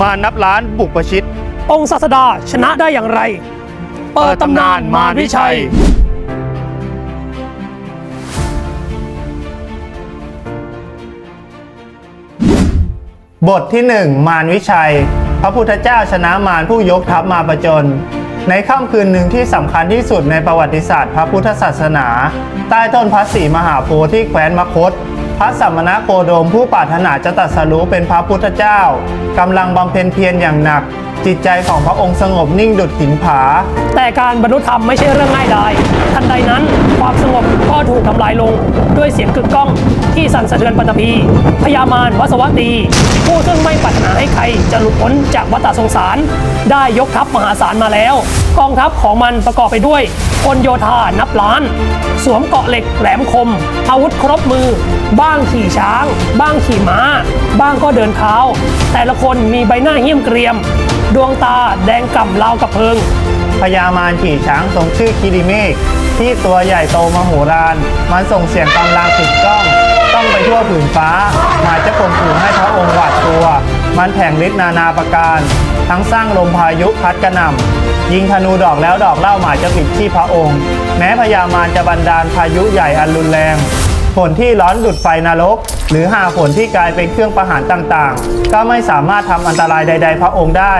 มานับล้านบุกประชิด องค์ศาสดาชนะได้อย่างไร เปิดตำนานมารวิชัย บทที่ 1 มารวิชัย พระพุทธเจ้าชนะมารผู้ยกทัพมาประจน ในค่ำคืนหนึ่งที่สำคัญที่สุดในประวัติศาสตร์พระพุทธศาสนา ใต้ต้นพระศรีมหาโพธิ์ที่แคว้นมคต พระสัมมณโคดมผู้ปรารถนาจะตรัสรู้เป็นพระพุทธเจ้ากำลังบำเพ็ญเพียรอย่างหนัก จิตใจของพระองค์สงบนิ่งดุจหินผา แต่การบรรลุธรรมไม่ใช่เรื่องง่ายดายทันใดนั้น ความสงบก็ถูกทำลายลงด้วยเสียงกึกก้องที่สั่นสะเทือนปัตภีพญามารวสวัตตีผู้ซึ่งไม่ปรารถนาให้ใครจะหลุดพ้นจากวัฏสงสาร ได้ยกทัพมหาศาลมาแล้ว กองทัพของมันประกอบไปด้วยพลโยธานับล้าน สวมเกราะเหล็กแหลมคม อาวุธครบมือ บ้างขี่ช้าง บ้างขี่ม้า บ้างก็เดินเท้า แต่ละคนมีใบหน้าเหี้ยมเกรียม ดวงตาแดงก่ำราวกับเพลิงพญามารขี่ช้างทรงชื่อคิริเมฆ ที่ตัวใหญ่โตมโหฬารมันส่งเสียงกำลังติดกล้อง ต้องไปทั่วผืนฟ้าหมายจะข่มขู่ให้พระองค์หวาดกลัว มันแผงฤทธิ์นานาประการ ทั้งสร้างลมพายุพัดกระหน่ำยิงธนูดอกแล้วดอกเล่าหมายจะปิดที่พระองค์ แม้พญามารจะบันดาลพายุใหญ่อันรุนแรงฝนที่ร้อนดุดไฟนรก หรือหาฝนที่กลายเป็นเครื่องประหารต่างๆ ก็ไม่สามารถทำอันตรายใด ๆ พระองค์ได้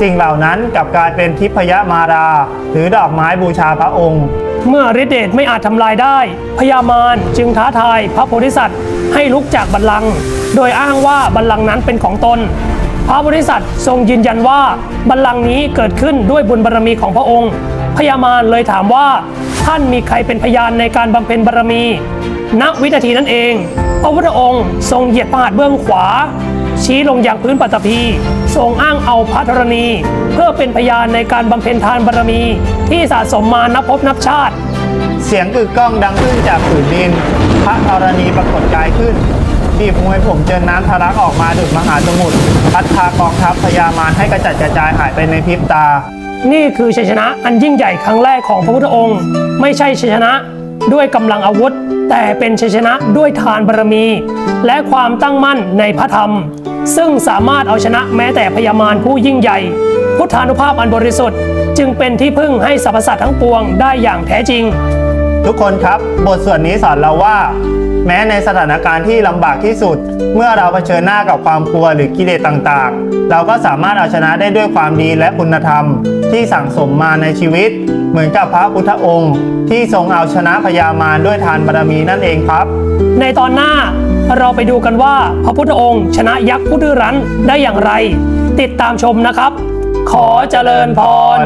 สิ่งเหล่านั้นกลับกลายเป็นทิพยมารา หรือดอกไม้บูชาพระองค์ เมื่อฤทธิเดชไม่อาจทำลายได้พญามารจึงท้าทายพระโพธิสัตว์ให้ลุกจากบัลลังก์โดยอ้างว่าบัลลังก์นั้นเป็นของตน พระโพธิสัตว์ทรงยืนยันว่าบัลลังก์นี้เกิดขึ้นด้วยบุญบารรมีของพระองค์พญามารเลยถามว่าท่านมีใครเป็นพยานในการบำเพ็ญบารรมี ณ วินาทีนั้นเอง พระพุทธองค์ทรงเหยียดพระหัตถ์เบื้องขวา ชี้ลงอย่างพื้นปัตตภี ทรงอ้างเอาพระธรณี เพื่อเป็นพยานในการบำเพ็ญทานบารมี ที่สะสมมานับพบนับชาติ เสียงกึกก้องดังขึ้นจากผืนดิน พระธรณีปรากฏกายขึ้นบีบมวยผมเจอน้ำทะลักออกมาดุดมหาสมุทรพัดพากองทัพพญามารให้กระจัดกระจายหายไปในพริบตา นี่คือชัยชนะอันยิ่งใหญ่ครั้งแรกของพระพุทธองค์ ไม่ใช่ชัยชนะ ด้วยกำลังอาวุธ แต่เป็นชัยชนะด้วยทานบารมี และความตั้งมั่นในพระธรรม ซึ่งสามารถเอาชนะแม้แต่พยามารผู้ยิ่งใหญ่ พุทธานุภาพอันบริสุทธิ์ จึงเป็นที่พึ่งให้สรรพสัตว์ทั้งปวงได้อย่างแท้จริง ทุกคนครับ บทส่วนนี้สอนเราว่า แม้ในสถานการณ์ที่ลำบากที่สุด เมื่อเราเผชิญหน้ากับความกลัวหรือกิเลสต่างๆ เราก็สามารถเอาชนะได้ด้วยความดีและคุณธรรม ที่สั่งสมมาในชีวิต เหมือนกับพระพุทธองค์ ที่ทรงเอาชนะพญามารด้วยทานบารมีนั่นเองครับ ในตอนหน้าเราไปดูกันว่าพระพุทธองค์ ชนะยักษ์ผู้ดื้อรั้นได้อย่างไร ติดตามชมนะครับ ขอเจริญพร